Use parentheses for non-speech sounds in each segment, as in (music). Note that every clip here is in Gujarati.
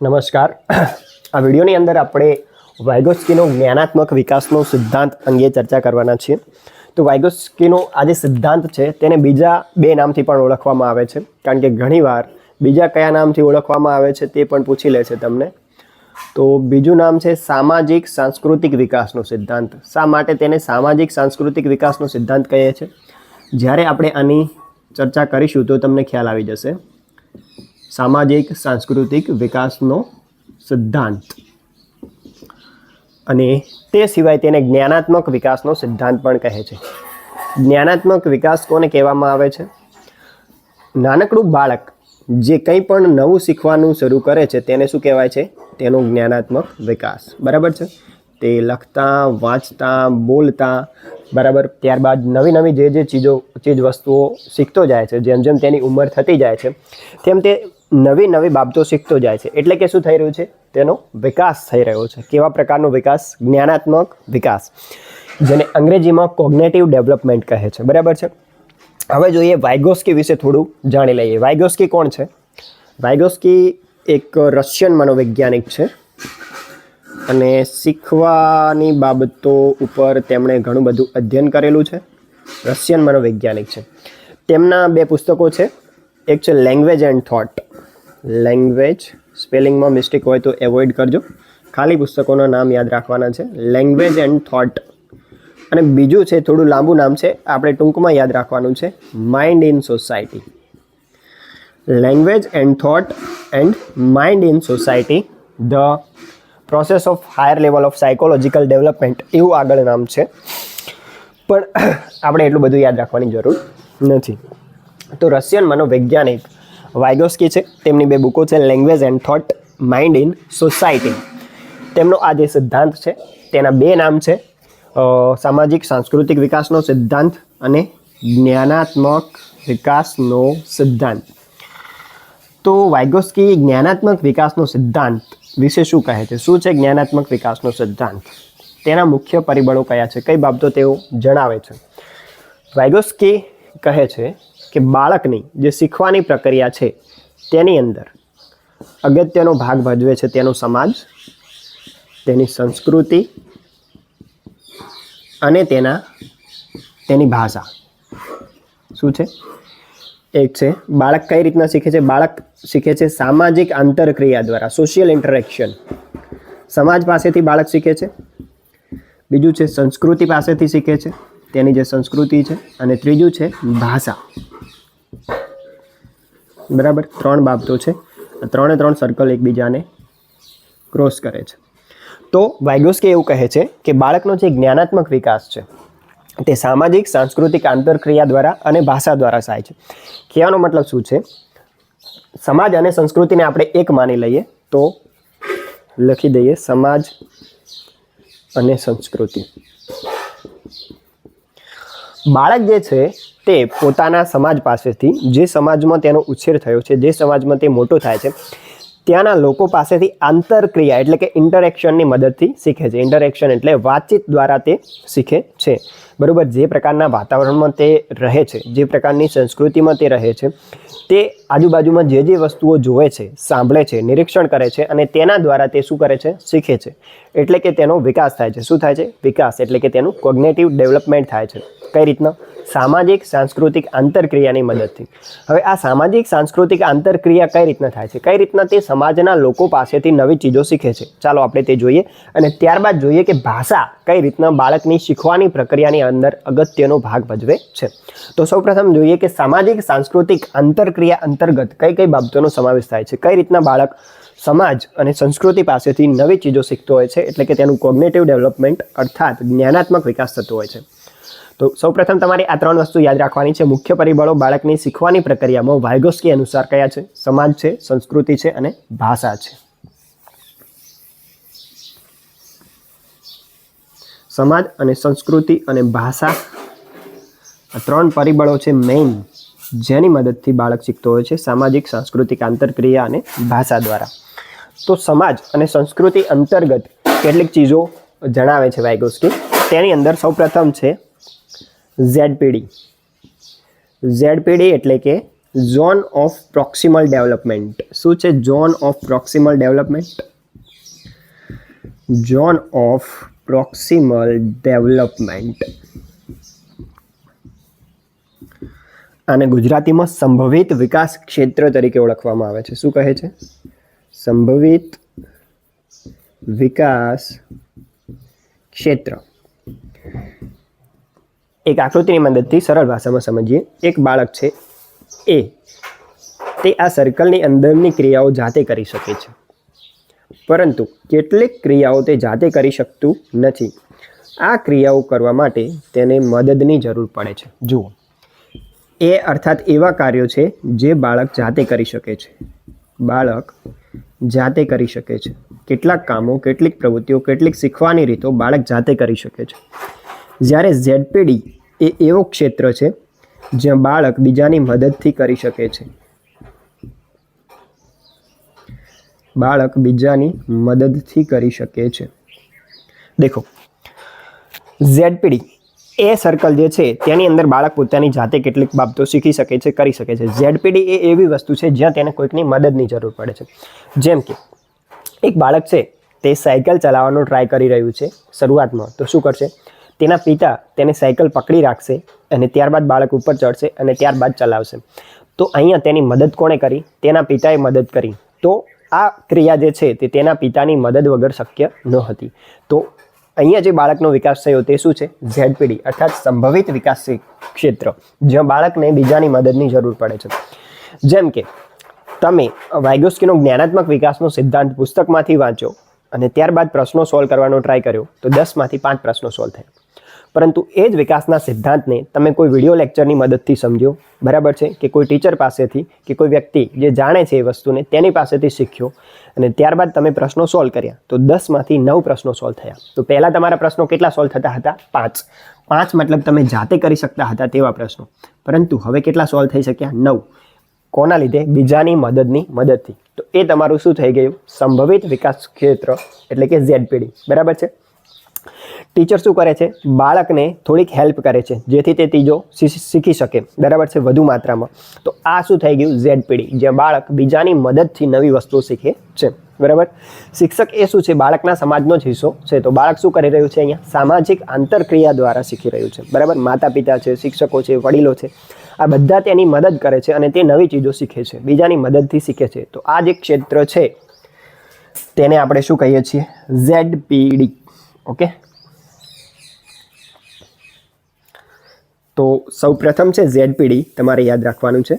નમસ્કાર. આ વિડીયોની અંદર આપણે વાયગોસ્કીનો જ્ઞાનાત્મક વિકાસનો સિદ્ધાંત અંગે ચર્ચા કરવાના છીએ. તો વાયગોસ્કીનો આ જે સિદ્ધાંત છે, તેને બીજા બે નામથી પણ ઓળખવામાં આવે છે. કારણ કે ઘણીવાર બીજા કયા નામથી ઓળખવામાં આવે છે તે પણ પૂછી લે છે તમને. તો બીજું નામ છે સામાજિક સાંસ્કૃતિક વિકાસનો સિદ્ધાંત. શા માટે તેને સામાજિક સાંસ્કૃતિક વિકાસનો સિદ્ધાંત કહીએ છીએ જ્યારે આપણે આની ચર્ચા કરીશું તો તમને ખ્યાલ આવી જશે. સામાજિક, સાંસ્કૃતિક વિકાસનો સિદ્ધાંત. અને તે સિવાય તેને જ્ઞાનાત્મક વિકાસનો સિદ્ધાંત પણ કહે છે. જ્ઞાનાત્મક વિકાસ કોને કહેવામાં આવે છે? નાનકડું બાળક જે કંઈ પણ નવું શીખવાનું શરૂ કરે છે, તેને શું કહેવાય છે? તેનો જ્ઞાનાત્મક વિકાસ. બરાબર છે? તે લખતા, વાંચતા, બોલતા, બરાબર. ત્યારબાદ નવી નવી જે જે ચીજો ચીજ વસ્તુઓ શીખતો જાય છે, જેમ જેમ તેની ઉંમર થતી જાય છે, તેમ તે નવી નવી બાબતો શીખતો જાય છે. એટલે કે શું થઈ રહ્યું છે? તેનો વિકાસ થઈ રહ્યો છે. કેવા પ્રકારનો વિકાસ? જ્ઞાનાત્મક વિકાસ. જેને અંગ્રેજીમાં કોગ્નેટિવ ડેવલપમેન્ટ કહે છે. બરાબર છે? હવે જોઈએ વાયગોસ્કી વિશે થોડું જાણી લઈએ. વાયગોસ્કી કોણ છે? વાયગોસ્કી એક રશિયન મનોવૈજ્ઞાનિક છે અને શીખવાની બાબતો ઉપર તેમણે ઘણું બધું અધ્યયન કરેલું છે. રશિયન મનોવૈજ્ઞાનિક છે. તેમના બે પુસ્તકો છે. એક છે લેંગ્વેજ એન્ડ થોટ લેંગ્વેજ સ્પેલિંગમાં મિસ્ટેક હોય તો એવોઇડ કરજો. ખાલી પુસ્તકોના નામ યાદ રાખવાના છે. લેંગ્વેજ એન્ડ થોટ અને બીજું છે, થોડું લાંબુ નામ છે, આપણે ટૂંકમાં યાદ રાખવાનું છે. Mind in society language and thought and mind in society the process of higher level of psychological development એવું આગળ નામ છે. પણ (coughs) આપણે એટલું બધું યાદ રાખવાની જરૂર નથી. તો રશિયન મનોવૈજ્ઞાનિક વાયગોસ્કી છે, તેમની બે બુકો છે language and thought mind in society તેમનો આ જે સિદ્ધાંત છે, તેના બે નામ છે સામાજિક, સાંસ્કૃતિક વિકાસનો સિદ્ધાંત અને જ્ઞાનાત્મક વિકાસનો સિદ્ધાંત. તો વાયગોસ્કી જ્ઞાનાત્મક વિકાસનો સિદ્ધાંત વિશે શું કહે છે? શું છે જ્ઞાનાત્મક વિકાસનો સિદ્ધાંત? તેના મુખ્ય પરિબળો કયા છે? કઈ બાબતો તેઓ જણાવે છે? વાયગોસ્કી કહે છે કે બાળકની જે શીખવાની પ્રક્રિયા છે તેની અંદર અગત્યનો ભાગ ભજવે છે તેનો સમાજ, તેની સંસ્કૃતિ અને તેના, તેની ભાષા. શું છે? એક છે, બાળક કઈ રીતના શીખે છે? બાળક શીખે છે સામાજિક આંતરક્રિયા દ્વારા સોશિયલ ઇન્ટરેક્શન સમાજ પાસેથી બાળક શીખે છે. બીજું છે, સંસ્કૃતિ પાસેથી શીખે છે. તેની જે સંસ્કૃતિ છે અને ત્રીજું છે ભાષા. બરાબર? ત્રણ બાબતો છે. ત્રણે ત્રણ સર્કલ એકબીજાને ક્રોસ કરે છે. તો વાયગોસ્કે એવું કહે છે કે બાળકનો જે જ્ઞાનાત્મક વિકાસ છે, તે સામાજિક, સાંસ્કૃતિક આંતરક્રિયા દ્વારા અને ભાષા દ્વારા થાય છે. કહેવાનો મતલબ શું છે? સમાજ અને સંસ્કૃતિને આપણે એક માની લઈએ તો લખી દઈએ સમાજ અને સંસ્કૃતિ. બાળક જે છે, તે પોતાના સમાજ પાસેથી, જે સમાજમાં તેનો ઉછેર થયો છે, જે સમાજમાં તે મોટો થાય છે, ત્યાંના લોકો પાસેથી આંતરક્રિયા એટલે કે ઇન્ટરેક્શનની મદદથી શીખે છે. ઇન્ટરેક્શન એટલે વાતચીત દ્વારા તે શીખે છે. બરાબર, જે પ્રકારના વાતાવરણમાં તે રહે છે, જે પ્રકારની સંસ્કૃતિમાં તે રહે છે, તે આજુબાજુમાં જે જે વસ્તુઓ જોવે છે, સાંભળે છે, નિરીક્ષણ કરે છે અને તેના દ્વારા તે શું કરે છે? શીખે છે. એટલે કે તેનો વિકાસ થાય છે. શું થાય છે? વિકાસ એટલે કે તેનું કોગ્નેટિવ ડેવલપમેન્ટ થાય છે. કઈ રીતના? સામાજિક, સાંસ્કૃતિક આંતરક્રિયાની મદદથી. હવે આ સામાજિક, સાંસ્કૃતિક આંતરક્રિયા કઈ રીતના થાય છે? કઈ રીતના તે સમાજના લોકો પાસેથી નવી ચીજો શીખે છે? ચાલો આપણે તે જોઈએ અને ત્યારબાદ જોઈએ કે ભાષા કઈ રીતના બાળકની શીખવાની પ્રક્રિયાની અંદર અગત્યનો ભાગ ભજવે છે. તો સૌપ્રથમ જોઈએ કે સામાજિક, સાંસ્કૃતિક આંતરક્રિયા અંતર્ગત કઈ કઈ બાબતોનો સમાવેશ થાય છે? કઈ રીતના બાળક સમાજ અને સંસ્કૃતિ પાસેથી નવી ચીજો શીખતો હોય છે? એટલે કે તેનું કોગ્નેટિવ ડેવલપમેન્ટ અર્થાત જ્ઞાનાત્મક વિકાસ થતો હોય છે. તો સૌપ્રથમ તમારે આ ત્રણ વસ્તુ યાદ રાખવાની છે. મુખ્ય પરિબળો બાળકની શીખવાની પ્રક્રિયામાં વાયગોસ્કી અનુસાર કયા છે? સમાજ છે, સંસ્કૃતિ છે અને ભાષા છે. સમાજ અને સંસ્કૃતિ અને ભાષા આ ત્રણ પરિબળો છે મેઇન જેની મદદથી બાળક શીખતો હોય છે સામાજિક, સાંસ્કૃતિક, આંતરક્રિયા અને ભાષા દ્વારા. તો સમાજ અને સંસ્કૃતિ અંતર્ગત કેટલીક ચીજો જણાવે છે વાયગોસ્કી. તેની અંદર સૌપ્રથમ છે ઝેડ પીડી ઝેડ પીડી એટલે કે ઝોન ઓફ પ્રોક્સિમલ ડેવલપમેન્ટ. શું છે zone of proximal development? Zone of proximal development. આને ગુજરાતીમાં સંભવિત વિકાસ ક્ષેત્ર તરીકે ઓળખવામાં આવે છે. શું કહે છે? સંભવિત વિકાસ ક્ષેત્ર. એક આકૃતિની મદદથી સરળ ભાષામાં સમજીએ. એક બાળક છે. એ તે આ સર્કલની અંદરની ક્રિયાઓ જાતે કરી શકે છે. પરંતુ કેટલીક ક્રિયાઓ તે જાતે કરી શકતું નથી. આ ક્રિયાઓ કરવા માટે તેને મદદની જરૂર પડે છે. જુઓ. એ અર્થાત એવા કાર્યો છે જે બાળક જાતે કરી શકે છે. બાળક જાતે કરી શકે છે. કેટલાક કામો, કેટલીક પ્રવૃત્તિઓ, કેટલીક શીખવાની રીતો બાળક જાતે કરી શકે છે. જ્યારે ઝેડપીડી એ એવો ક્ષેત્ર છે, જ્યાં બાળક બીજાની મદદથી કરી શકે છે. બાળક બીજાની મદદથી કરી શકે છે. દેખો, ઝેડપીડી એ સર્કલ જે છે, તેની અંદર બાળક પોતાની જાતે કેટલીક બાબતો શીખી શકે છે, કરી શકે છે. ઝેડપીડી એ એવી વસ્તુ છે, જ્યાં તેને કોઈકની મદદની જરૂર પડે છે. જેમ કે, એક બાળક છે, તે સાયકલ ચલાવવાનો ટ્રાય કરી રહ્યું છે, શરૂઆતમાં. તો શું કરશે? તેના પિતા તેને સાયકલ પકડી રાખશે અને ત્યારબાદ બાળક ઉપર ચડશે અને ત્યારબાદ ચલાવશે. તો અહીંયા તેની મદદ કોણે કરી? તેના પિતાએ મદદ કરી. તો આ ક્રિયા જે છે તે તેના પિતાની મદદ વગર શક્ય ન હતી. તો અહીંયા જે બાળકનો વિકાસ થયો તે શું છે? ઝેડપીડી અર્થાત સંભવિત વિકાસ ક્ષેત્ર, જ્યાં બાળકને બીજાની મદદની જરૂર પડે છે. જેમ કે, તમે વાયગોસ્કીનો જ્ઞાનાત્મક વિકાસનો સિદ્ધાંત પુસ્તકમાંથી વાંચો અને ત્યારબાદ પ્રશ્નો સોલ્વ કરવાનો ટ્રાય કર્યો, તો દસમાંથી પાંચ પ્રશ્નો સોલ્વ થયા. પરંતુ એ જ વિકાસના સિદ્ધાંતને તમે કોઈ વીડિયો લેક્ચરની મદદથી સમજો. બરાબર છે? કે કોઈ ટીચર પાસેથી કે કોઈ વ્યક્તિ જે જાણે છે એ વસ્તુને તેની પાસેથી શીખ્યો અને ત્યારબાદ તમે પ્રશ્નો સોલ્વ કર્યા. તો દસમાંથી નવ પ્રશ્નો સોલ્વ થયા. તો પહેલાં તમારા પ્રશ્નો કેટલા સોલ્વ થતા હતા? પાંચ. પાંચ મતલબ તમે જાતે કરી શકતા હતા તેવા પ્રશ્નો. પરંતુ હવે કેટલા સોલ્વ થઈ શક્યા? નવ. કોના લીધે? બીજાની મદદની મદદથી. તો એ તમારું શું થઈ ગયું? સંભવિત વિકાસ ક્ષેત્ર એટલે કે ઝેડપીડી બરાબર છે? ટીચર શું કરે છે? બાળકને થોડીક હેલ્પ કરે છે, જેથી તે ત્રીજો શીખી શકે. બરાબર છે? વધુ માત્રામાં. તો આ શું થઈ ગયું? ઝેડ પીડી જ્યાં બાળક બીજાની મદદથી નવી વસ્તુઓ શીખે છે. બરાબર? શિક્ષક એ શું છે? બાળકના સમાજનો જ હિસ્સો છે. તો બાળક શું કરી રહ્યું છે? અહીંયા સામાજિક આંતરક્રિયા દ્વારા શીખી રહ્યું છે. બરાબર? માતા પિતા છે, શિક્ષકો છે, વડીલો છે. આ બધા તેની મદદ કરે છે અને તે નવી ચીજો શીખે છે. બીજાની મદદથી શીખે છે. તો આ જે ક્ષેત્ર છે, તેને આપણે શું કહીએ છીએ? Z PD okay? તો સૌ પ્રથમ છે ઝેડપીડી, તમારે યાદ રાખવાનું છે.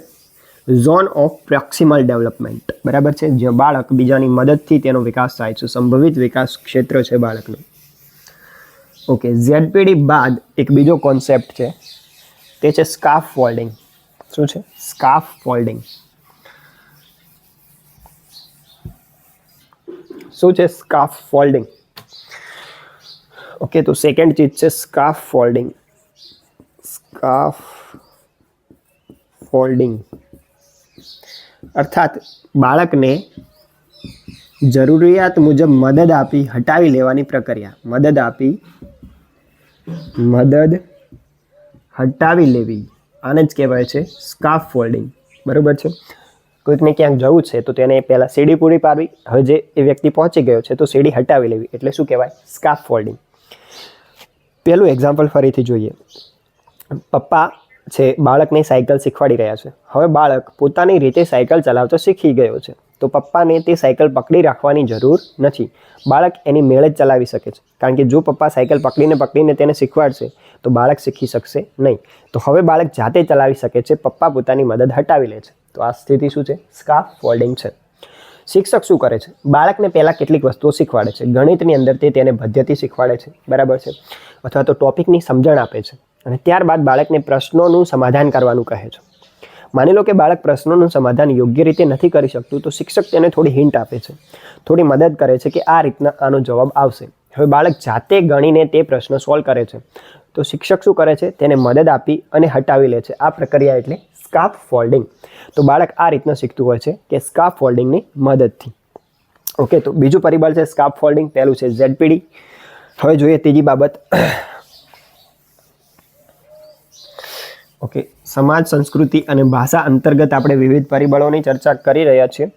Zone of proximal development. બરાબર છે? જ્યાં બાળક બીજાની મદદથી તેનો વિકાસ થાય છે. સંભવિત વિકાસ ક્ષેત્ર છે બાળકનું. ઓકે, ઝેડપીડી બાદ એક બીજો કોન્સેપ્ટ છે. તે છે સ્કાફ ફોલ્ડિંગ. શું છે? Scaffolding. શું છે સ્કાફ ફોલ્ડિંગ? ઓકે તો સેકન્ડ ચીજ છે સ્કાફ ફોલ્ડિંગ સ્કાફ ફોલ્ડિંગ અર્થાત બાળકને જરૂરિયાત મુજબ મદદ આપી હટાવી લેવાની પ્રક્રિયા મદદ આપી મદદ હટાવી લેવી આને જ કહેવાય છે સ્કાફ ફોલ્ડિંગ બરાબર છે કોઈકને ક્યાંક જવું છે તો તેને પહેલાં સીડી પૂરી પાડવી હવે જે એ વ્યક્તિ પહોંચી ગયો છે, તો સીડી હટાવી લેવી. એટલે શું કહેવાય? સ્કાફ ફોલ્ડિંગ પહેલું એક્ઝામ્પલ ફરીથી જોઈએ. પપ્પા છે, બાળકને સાયકલ શીખવાડી રહ્યા છે. હવે બાળક પોતાની રીતે સાયકલ ચલાવતો શીખી ગયો છે. તો પપ્પાને તે સાયકલ પકડી રાખવાની જરૂર નથી. બાળક એની મેળે જ ચલાવી શકે છે. કારણ કે જો પપ્પા સાયકલ પકડીને પકડીને તેને શીખવાડશે, તો બાળક શીખી શકશે નહીં. તો હવે બાળક જાતે ચલાવી શકે છે. પપ્પા પોતાની મદદ હટાવી લે છે. તો આ સ્થિતિ શું છે? સ્કાફ ફોલ્ડિંગ છે. શિક્ષક શું કરે છે? બાળકને પહેલાં કેટલીક વસ્તુઓ શીખવાડે છે. ગણિતની અંદર તે તેને પદ્ધતિ શીખવાડે છે. બરાબર છે? અથવા તો ટોપિકની સમજણ આપે છે. અને ત્યારબાદ બાળકને પ્રશ્નોનું સમાધાન કરવાનું કહે છે. માની લો કે બાળક પ્રશ્નોનું સમાધાન યોગ્ય રીતે નથી કરી શકતું, તો શિક્ષક તેને થોડી હિન્ટ આપે છે. થોડી મદદ કરે છે કે આ રીતના આનો જવાબ આવશે. હવે બાળક જાતે ગણીને તે પ્રશ્ન સોલ્વ કરે છે. તો શિક્ષક શું કરે છે? તેને મદદ આપી અને હટાવી લે છે. આ પ્રક્રિયા એટલે સ્કાફ ફોલ્ડિંગ. તો બાળક આ રીતના શીખતું હોય છે કે સ્કાફ ફોલ્ડિંગની મદદથી. ઓકે, તો બીજું પરિબળ છે સ્કાફ ફોલ્ડિંગ. પહેલું છે ઝેડપીડી. હવે જોઈએ ત્રીજી બાબત. ઓકે, સમાજ, સંસ્કૃતિ અને ભાષા અંતર્ગત આપણે વિવિધ પરિબળોની ચર્ચા કરી રહ્યા છીએ.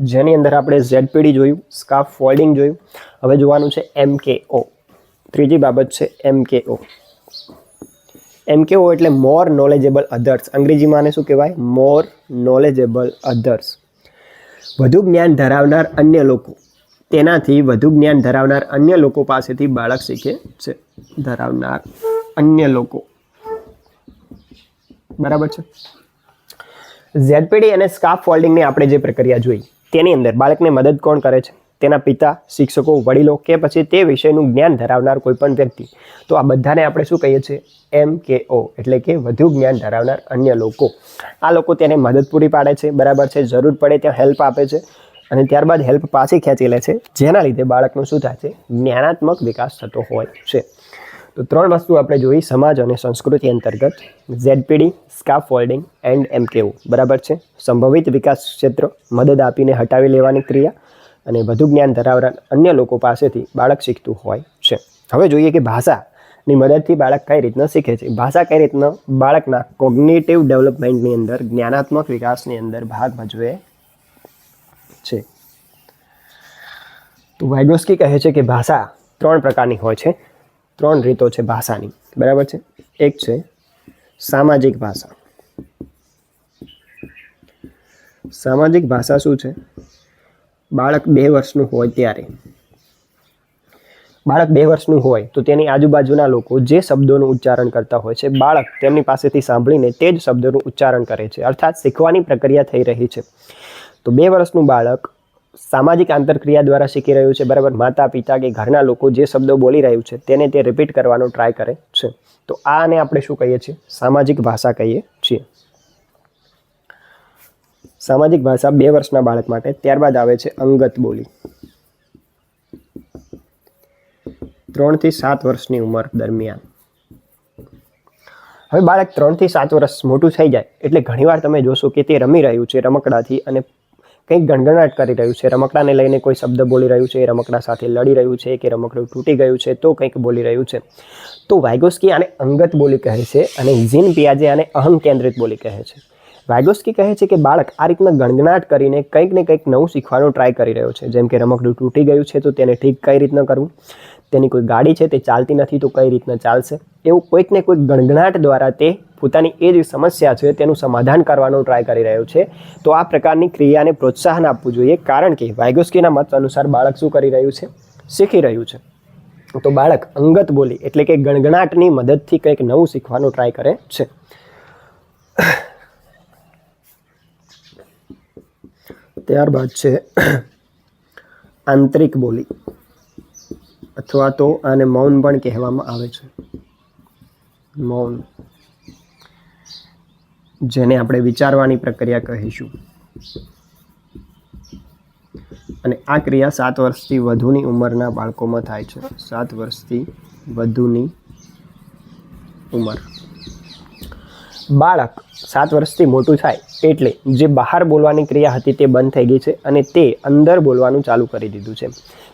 જેની અંદર આપણે ઝેડપીડી જોયું સ્કાફ ફોલ્ડિંગ જોયું. હવે જોવાનું છે એમ કે ઓ. ત્રીજી બાબત છે એમ એમ કેવો એટલે મોર નોલેજેબલ અધર્સ અંગ્રેજીમાં આને શું કહેવાય? મોર નોલેજેબલ અધર્સ વધુ જ્ઞાન ધરાવનાર અન્ય લોકો. તેનાથી વધુ જ્ઞાન ધરાવનાર અન્ય લોકો પાસેથી બાળક શીખે છે. ધરાવનાર અન્ય લોકો. બરાબર છે? ઝેડપીડી અને સ્કાફ ફોલ્ડિંગની આપણે જે પ્રક્રિયા જોઈ, તેની અંદર બાળકને મદદ કોણ કરે છે? તેના પિતા, શિક્ષકો, વડીલો કે પછી તે વિષયનું જ્ઞાન ધરાવનાર કોઈપણ વ્યક્તિ. તો આ બધાને આપણે શું કહીએ છીએ? એમ કે ઓ, એટલે કે વધુ જ્ઞાન ધરાવનાર અન્ય લોકો. આ લોકો તેને મદદ પૂરી પાડે છે, બરાબર છે, જરૂર પડે ત્યાં હેલ્પ આપે છે અને ત્યારબાદ હેલ્પ પાછી ખેંચી લે છે, જેના લીધે બાળકનું શું થાય છે? જ્ઞાનાત્મક વિકાસ થતો હોય છે. તો ત્રણ વસ્તુ આપણે જોઈ, સમાજ અને સંસ્કૃતિ અંતર્ગત. ઝેડપીડી, સ્કાફ ફોલ્ડિંગ એન્ડ એમકેઓ બરાબર છે? સંભવિત વિકાસ ક્ષેત્ર મદદ આપીને હટાવી લેવાની ક્રિયા. અને વધુ જ્ઞાન ધરાવનાર અન્ય લોકો પાસેથી બાળક શીખતું હોય છે. હવે જોઈએ કે ભાષાની મદદથી બાળક કઈ રીતના શીખે છે? ભાષા કઈ રીતના? બાળકના કોગ્નેટિવ ડેવલપમેન્ટની અંદર, જ્ઞાનાત્મક વિકાસની અંદર ભાગ ભજવે છે. તો વાઇગોસ્કી કહે છે કે ભાષા ત્રણ પ્રકારની હોય છે. ત્રણ રીતો છે ભાષાની. બરાબર છે? એક છે સામાજિક ભાષા. સામાજિક ભાષા શું છે? બાળક બે વર્ષનું હોય ત્યારે. બાળક બે વર્ષનું હોય તો તેની આજુબાજુના લોકો જે શબ્દોનું ઉચ્ચારણ કરતા હોય છે, બાળક તેમની પાસેથી સાંભળીને તે જ શબ્દોનું ઉચ્ચારણ કરે છે, અર્થાત શીખવાની પ્રક્રિયા થઈ રહી છે. તો બે વર્ષનું બાળક સામાજિક આંતરક્રિયા દ્વારા શીખી રહ્યું છે, બરાબર? માતા, પિતા કે ઘરના લોકો જે શબ્દો બોલી રહ્યું છે, તેને તે રિપીટ કરવાનો ટ્રાય કરે છે. તો આને આપણે શું કહીએ છીએ? સામાજિક ભાષા કહીએ. સામાજિક ભાષા બે વર્ષના બાળક માટે, ત્યારબાદ આવે છે અંગત બોલી. ત્રણથી સાત વર્ષની ઉંમર દરમિયાન. હવે બાળક ત્રણથી સાત વર્ષ મોટું થઈ જાય, એટલે ઘણીવાર તમે જોશો કે તે રમી રહ્યું છે રમકડાથી અને કંઈક ગણગણાટ કરી રહ્યું છે. રમકડાને લઈને કોઈ શબ્દ બોલી રહ્યું છે રમકડા સાથે લડી રહ્યું છે કે રમકડું તૂટી ગયું છે તો કંઈક બોલી રહ્યું છે. તો વાઇગોસ્કી આને અંગત બોલી કહે છે અને ઝીન પિયાજે આને અહમ કેન્દ્રિત બોલી કહે છે. વાઇગોસ્કી કહે છે કે બાળક આ રીતના ગણગણાટ કરીને કંઈક ને કંઈક નવું શીખવાનું ટ્રાય કરી રહ્યો છે. જેમ કે રમકડું તૂટી ગયું છે તો તેને ઠીક કઈ રીતના કરવું? તેની કોઈ ગાડી છે તે ચાલતી નથી તો કઈ રીતના ચાલશે? એવું કોઈક ને કોઈક ગણગણાટ દ્વારા તે પોતાની એ જે સમસ્યા છે તેનું સમાધાન કરવાનો ટ્રાય કરી રહ્યો છે. તો આ પ્રકારની ક્રિયાને પ્રોત્સાહન આપવું જોઈએ કારણ કે વાયગોસ્કીના મત અનુસાર બાળક શું કરી રહ્યું છે? શીખી રહ્યું છે. તો બાળક અંગત બોલી એટલે કે ગણગણાટની મદદથી કંઈક નવું શીખવાનો ટ્રાય કરે છે. ત્યારબાદ છે આંતરિક બોલી. અથવા તો આને મૌન પણ કહેવામાં આવે છે. મૌન. જેને આપણે વિચારવાની પ્રક્રિયા કહીશું. અને આ ક્રિયા સાત વર્ષથી વધુની ઉંમરના બાળકોમાં થાય છે. સાત વર્ષથી વધુની ઉંમર. બાળક સાત વર્ષથી મોટું થાય એટલે જે બહાર બોલવાની ક્રિયા હતી તે બંધ થઈ ગઈ છે અને તે અંદર બોલવાનું ચાલુ કરી દીધું છે.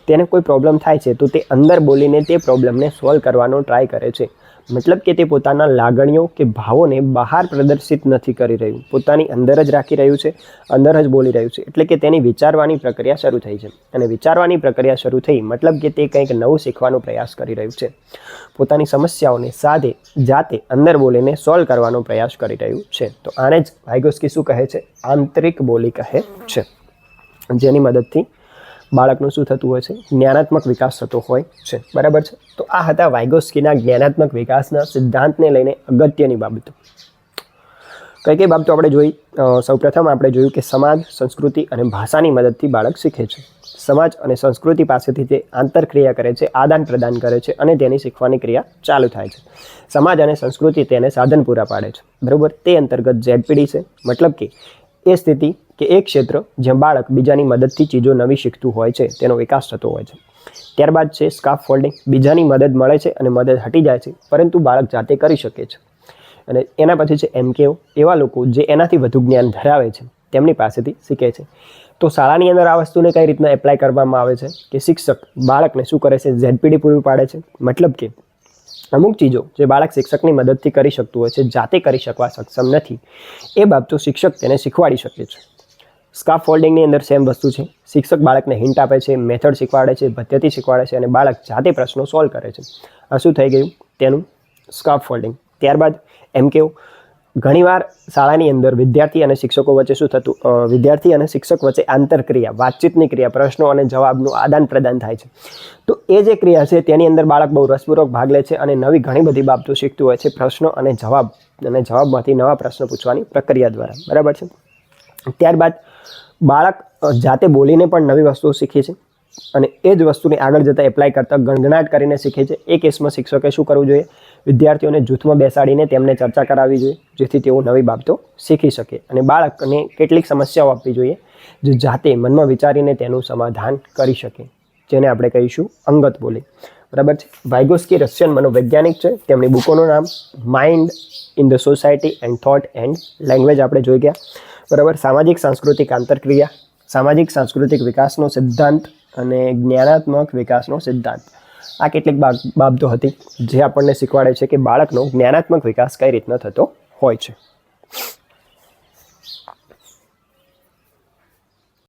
તેને કોઈ પ્રોબ્લેમ થાય છે તો તે અંદર બોલીને તે પ્રોબ્લેમને સોલ્વ કરવાનો ટ્રાય કરે છે. મતલબ કે તે પોતાના લાગણીઓ કે ભાવોને બહાર પ્રદર્શિત નથી કરી રહ્યું. પોતાની અંદર જ રાખી રહ્યું છે, અંદર જ બોલી રહ્યું છે. એટલે કે તેની વિચારવાની પ્રક્રિયા શરૂ થઈ છે. અને વિચારવાની પ્રક્રિયા શરૂ થઈ મતલબ કે તે કંઈક નવું શીખવાનો પ્રયાસ કરી રહ્યું છે. પોતાની સમસ્યાઓને સાધે, જાતે અંદર બોલીને સોલ્વ કરવાનો પ્રયાસ કરી રહ્યું છે. તો આને જ વાઇગોસ્કી શું કહે છે? આંતરિક બોલી કહે છે. જેની મદદથી બાળકનું શું થતું હોય છે? જ્ઞાનાત્મક વિકાસ થતો હોય છે. બરાબર છે? તો આ હતા વાઇગોસ્કીના જ્ઞાનાત્મક વિકાસના સિદ્ધાંતને લઈને અગત્યની બાબતો. કઈ કઈ બાબતો આપણે જોઈ? સૌપ્રથમ આપણે જોયું કે સમાજ, સંસ્કૃતિ અને ભાષાની મદદથી બાળક શીખે છે. સમાજ અને સંસ્કૃતિ પાસેથી તે આંતરક્રિયા કરે છે, આદાન પ્રદાન કરે છે અને તેની શીખવાની ક્રિયા ચાલુ થાય છે. સમાજ અને સંસ્કૃતિ તેને સાધન પૂરા પાડે છે. બરાબર? તે અંતર્ગત ઝેડપીડી છે. મતલબ કે એ સ્થિતિ કે એ ક્ષેત્ર જ્યાં બાળક બીજાની મદદથી ચીજો નવી શીખતું હોય છે, તેનો વિકાસ થતો હોય છે. ત્યારબાદ છે સ્કાફ ફોલ્ડિંગ બીજાની મદદ મળે છે અને મદદ હટી જાય છે, પરંતુ બાળક જાતે કરી શકે છે. અને એના પછી છે એમકેઓ, એવા લોકો જે એનાથી વધુ જ્ઞાન ધરાવે છે, તેમની પાસેથી શીખે છે. તો શાળાની અંદર આ વસ્તુને કઈ રીતના એપ્લાય કરવામાં આવે છે? કે શિક્ષક બાળકને શું કરે છે? ઝેડપીડી પૂરી પાડે છે? મતલબ કે અમુક ચીજો જે બાળક શિક્ષકની મદદથી કરી શકતું હોય છે, જાતે કરી શકવા સક્ષમ નથી, એ બાબતો શિક્ષક તેને શીખવાડી શકે છે. સ્કાફ ફોલ્ડિંગની અંદર સેમ વસ્તુ છે. શિક્ષક બાળકને હિન્ટ આપે છે મેથડ શીખવાડે છે, પદ્ધતિ શીખવાડે છે અને બાળક જાતે પ્રશ્નો સોલ્વ કરે છે. આ શું થઈ ગયું? તેનું સ્કાફ ફોલ્ડિંગ ત્યારબાદ એમ કેવું? ઘણીવાર શાળાની અંદર વિદ્યાર્થી અને શિક્ષકો વચ્ચે શું થતું વિદ્યાર્થી અને શિક્ષક વચ્ચે આંતરક્રિયા, વાતચીતની ક્રિયા, પ્રશ્નો અને જવાબનું આદાન પ્રદાન થાય છે. તો એ જે ક્રિયા છે તેની અંદર બાળક બહુ રસપૂર્વક ભાગ લે છે અને નવી ઘણી બધી બાબતો શીખતું હોય છે, પ્રશ્નો અને જવાબ, અને જવાબમાંથી નવા પ્રશ્નો પૂછવાની પ્રક્રિયા દ્વારા. બરાબર છે? ત્યારબાદ બાળક જાતે બોલીને પણ નવી વસ્તુઓ શીખે છે અને એ જ વસ્તુને આગળ જતાં એપ્લાય કરતાં ગણગણાટ કરીને શીખે છે. એ કેસમાં શિક્ષકે શું કરવું જોઈએ? વિદ્યાર્થીઓને જૂથમાં બેસાડીને તેમને ચર્ચા કરાવવી જોઈએ, જેથી તેઓ નવી બાબતો શીખી શકે અને બાળકને કેટલીક સમસ્યાઓ આપવી જોઈએ, જે જાતે મનમાં વિચારીને તેનું સમાધાન કરી શકે, જેને આપણે કહીશું અંગત બોલી. બરાબર છે? વાઇગોસ્કી રશિયન મનોવૈજ્ઞાનિક છે. તેમની બુકોનું નામ mind in the society and thought and language આપણે જોઈ ગયા. બરાબર? સામાજિક, સાંસ્કૃતિક આંતરક્રિયા, સામાજિક, સાંસ્કૃતિક વિકાસનો સિદ્ધાંત અને જ્ઞાનાત્મક વિકાસનો સિદ્ધાંત. આ કેટલીક બાબ- બાબતો હતી જે આપણને શીખવાડે છે કે બાળકનો જ્ઞાનાત્મક વિકાસ કઈ રીતના થતો હોય છે.